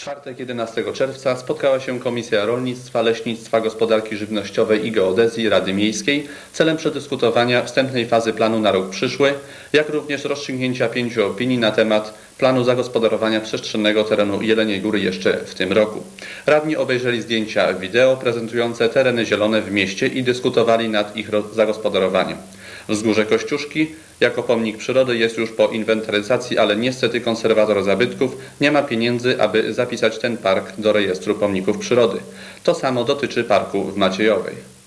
czwartek 11 czerwca spotkała się Komisja Rolnictwa, Leśnictwa, Gospodarki Żywnościowej i Geodezji Rady Miejskiej celem przedyskutowania wstępnej fazy planu na rok przyszły, jak również rozstrzygnięcia pięciu opinii na temat planu zagospodarowania przestrzennego terenu Jeleniej Góry jeszcze w tym roku. Radni obejrzeli zdjęcia wideo prezentujące tereny zielone w mieście i dyskutowali nad ich ro- zagospodarowaniem. Wzgórze Kościuszki jako pomnik przyrody jest już po inwentaryzacji, ale niestety konserwator zabytków nie ma pieniędzy, aby zapisać ten park do rejestru pomników przyrody. To samo dotyczy parku w Maciejowej.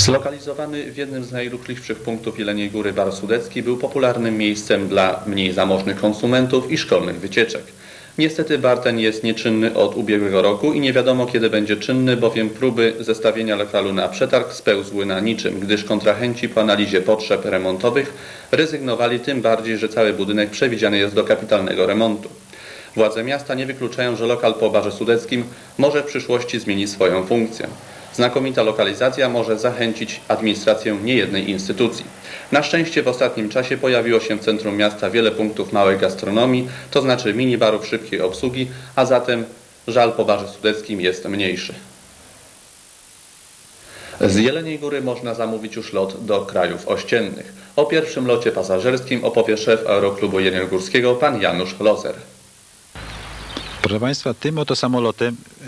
Zlokalizowany w jednym z najruchliwszych punktów Jeleniej Góry Bar Sudecki był popularnym miejscem dla mniej zamożnych konsumentów i szkolnych wycieczek. Niestety bar ten jest nieczynny od ubiegłego roku i nie wiadomo kiedy będzie czynny, bowiem próby zestawienia lokalu na przetarg spełzły na niczym, gdyż kontrahenci po analizie potrzeb remontowych rezygnowali tym bardziej, że cały budynek przewidziany jest do kapitalnego remontu. Władze miasta nie wykluczają, że lokal po Barze Sudeckim może w przyszłości zmienić swoją funkcję. Znakomita lokalizacja może zachęcić administrację niejednej instytucji. Na szczęście w ostatnim czasie pojawiło się w centrum miasta wiele punktów małej gastronomii, to znaczy minibarów szybkiej obsługi, a zatem żal po Barze Sudeckim jest mniejszy. Z Jeleniej Góry można zamówić już lot do krajów ościennych. O pierwszym locie pasażerskim opowie szef Aeroklubu Jeleniogórskiego pan Janusz Lozer. Proszę Państwa, tym oto samolotem e,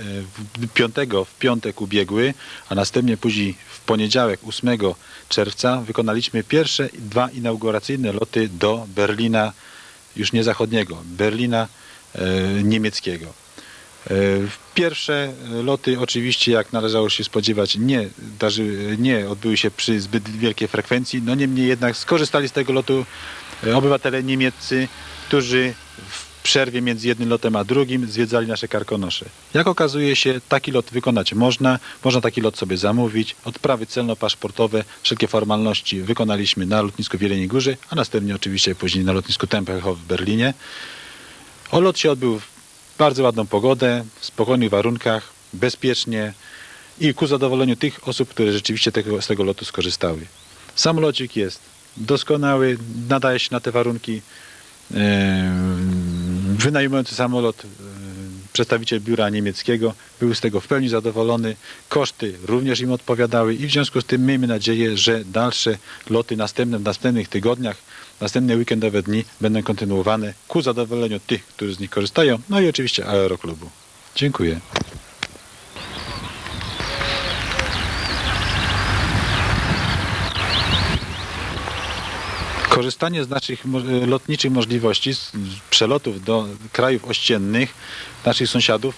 w piątek ubiegły, a następnie później w poniedziałek 8 czerwca wykonaliśmy pierwsze dwa inauguracyjne loty do Berlina, już nie zachodniego, Berlina e, niemieckiego. E, Pierwsze loty oczywiście, jak należało się spodziewać, nie, darzy, nie odbyły się przy zbyt wielkiej frekwencji, no niemniej jednak skorzystali z tego lotu obywatele niemieccy, którzy w przerwie między jednym lotem a drugim zwiedzali nasze karkonosze. Jak okazuje się, taki lot wykonać można, można taki lot sobie zamówić, odprawy celno-paszportowe, wszelkie formalności wykonaliśmy na lotnisku w Jeleniej Górze, a następnie oczywiście później na lotnisku Tempelhof w Berlinie. O lot się odbył w bardzo ładną pogodę, w spokojnych warunkach, bezpiecznie i ku zadowoleniu tych osób, które rzeczywiście tego, z tego lotu skorzystały. Samolocik jest doskonały, nadaje się na te warunki. Wynajmujący samolot, em, przedstawiciel biura niemieckiego, był z tego w pełni zadowolony. Koszty również im odpowiadały i w związku z tym miejmy nadzieję, że dalsze loty następne w następnych tygodniach, następne weekendowe dni będą kontynuowane ku zadowoleniu tych, którzy z nich korzystają, no i oczywiście Aeroklubu. Dziękuję. Korzystanie z naszych lotniczych możliwości, z przelotów do krajów ościennych, naszych sąsiadów,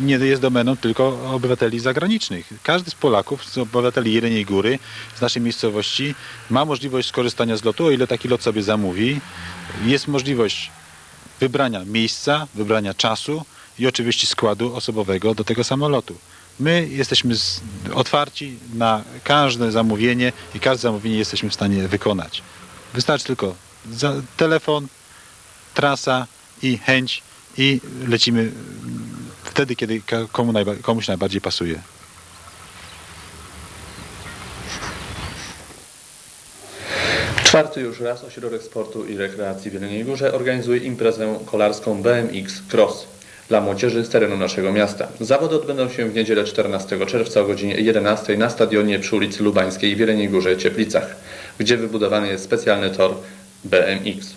nie jest domeną tylko obywateli zagranicznych. Każdy z Polaków, z obywateli Jeleniej Góry, z naszej miejscowości, ma możliwość skorzystania z lotu, o ile taki lot sobie zamówi. Jest możliwość wybrania miejsca, wybrania czasu i oczywiście składu osobowego do tego samolotu. My jesteśmy otwarci na każde zamówienie i każde zamówienie jesteśmy w stanie wykonać. Wystarczy tylko telefon, trasa i chęć i lecimy wtedy, kiedy komu najba, komuś najbardziej pasuje. Czwarty już raz Ośrodek Sportu i Rekreacji w Jeleniej Górze organizuje imprezę kolarską BMX Cross dla młodzieży z terenu naszego miasta. Zawody odbędą się w niedzielę 14 czerwca o godzinie 11 na stadionie przy ulicy Lubańskiej w Jeleniej Górze Cieplicach, gdzie wybudowany jest specjalny tor BMX.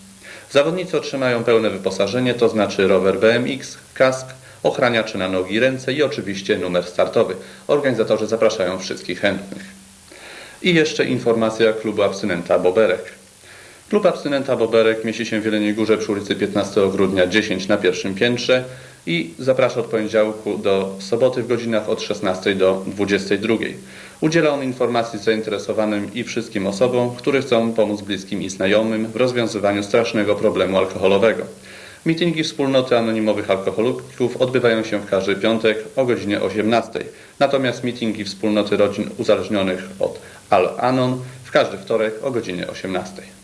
Zawodnicy otrzymają pełne wyposażenie, to znaczy rower BMX, kask, ochraniacze na nogi i ręce i oczywiście numer startowy. Organizatorzy zapraszają wszystkich chętnych. I jeszcze informacja klubu abstynenta Boberek. Klub abstynenta Boberek mieści się w Jeleniej Górze przy ulicy 15 grudnia 10 na pierwszym piętrze i zaprasza od poniedziałku do soboty w godzinach od 16 do 22. Udziela on informacji zainteresowanym i wszystkim osobom, które chcą pomóc bliskim i znajomym w rozwiązywaniu strasznego problemu alkoholowego. Mitingi wspólnoty anonimowych alkoholików odbywają się w każdy piątek o godzinie 18. Natomiast mitingi wspólnoty rodzin uzależnionych od Al-Anon w każdy wtorek o godzinie 18.